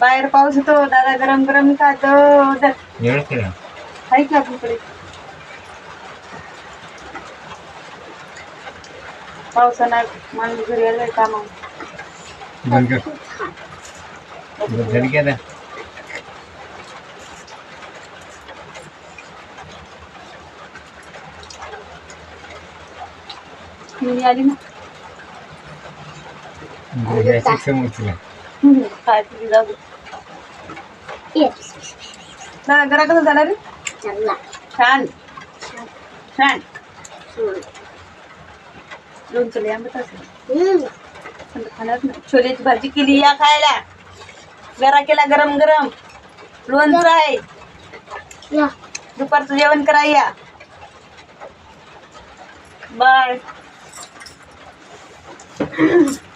Bayar paus itu dalam garam-garam kado. tuh oke. Iya, iya. Hai kak Putri. Paus anak mandi kiri aja kamu. Bangga. Jadi kita. Ini ada mana? Gue gak sih semuanya. Hmm, kayak tidak. ना घरा कसं झाला रे छान छान लोणचं चले खाणार ना भाजी केली या खायला गरा केला गरम गरम लोणचं आहे दुपारचं जेवण करा या बाय